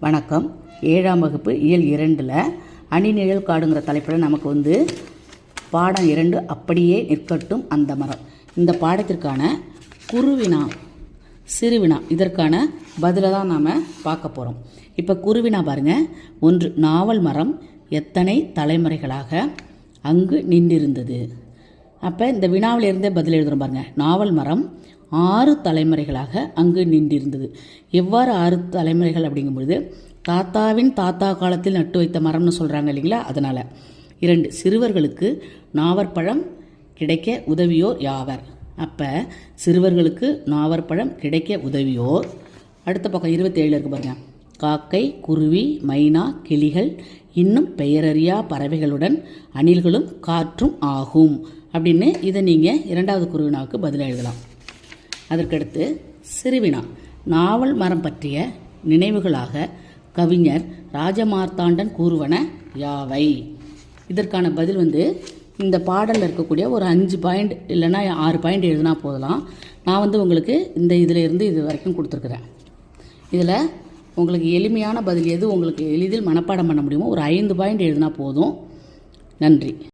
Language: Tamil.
வணக்கம். ஏழாம் வகுப்பு இயல் இரண்டில் அணிநிழல் காடுங்கிற தலைப்பில் நமக்கு வந்து பாடம் இரண்டு அப்படியே நிற்கட்டும் அந்த மரம். இந்த பாடத்திற்கான குருவினா சிறுவினா இதற்கான பதிலை தான் நாம் பார்க்க போகிறோம் இப்போ குருவினா பாருங்கள் ஒன்று நாவல் மரம் எத்தனை தலைமுறைகளாக அங்கு நின்றிருந்தது? அப்போ இந்த வினாவிலிருந்தே பதில் எழுதுகிறோம் பாருங்கள் நாவல் மரம் ஆறு தலைமுறைகளாக அங்கு நின்றிருந்தது. எவ்வாறு ஆறு தலைமுறைகள் அப்படிங்கும்பொழுது தாத்தாவின் தாத்தா காலத்தில் நட்டு வைத்த மரம்னு சொல்கிறாங்க இல்லைங்களா? அதனால். இரண்டு சிறுவர்களுக்கு நாவற்பழம் கிடைக்க உதவியோர் யாவர்? அப்போ சிறுவர்களுக்கு நாவற்பழம் கிடைக்க உதவியோர். அடுத்த பக்கம் இருபத்தேழு இருக்கு பாருங்க. காக்கை குருவி மைனா கிளிகள் இன்னும் பெயரறியா பறவைகளுடன் அணில்களும் காற்றும் ஆகும். அப்படின்னு இதை நீங்கள் இரண்டாவது குருவினாவுக்கு பதில் எழுதலாம். அதற்கடுத்து சிறுவினா. நாவல் மரம் பற்றிய நினைவுகளாக கவிஞர் ராஜமார்த்தாண்டன் கூறுவன யாவை? இதற்கான பதில் வந்து இந்த பாடலில் இருக்கக்கூடிய ஒரு அஞ்சு பாயிண்ட் இல்லைன்னா ஆறு பாயிண்ட் எழுதினா போதலாம். நான் வந்து உங்களுக்கு இந்த இதில் இருந்து இது வரைக்கும் கொடுத்துருக்குறேன். இதில் உங்களுக்கு எளிமையான பதில் எது உங்களுக்கு எளிதில் மனப்பாடம் பண்ண முடியுமோ ஒரு ஐந்து பாயிண்ட் எழுதினா போதும். நன்றி.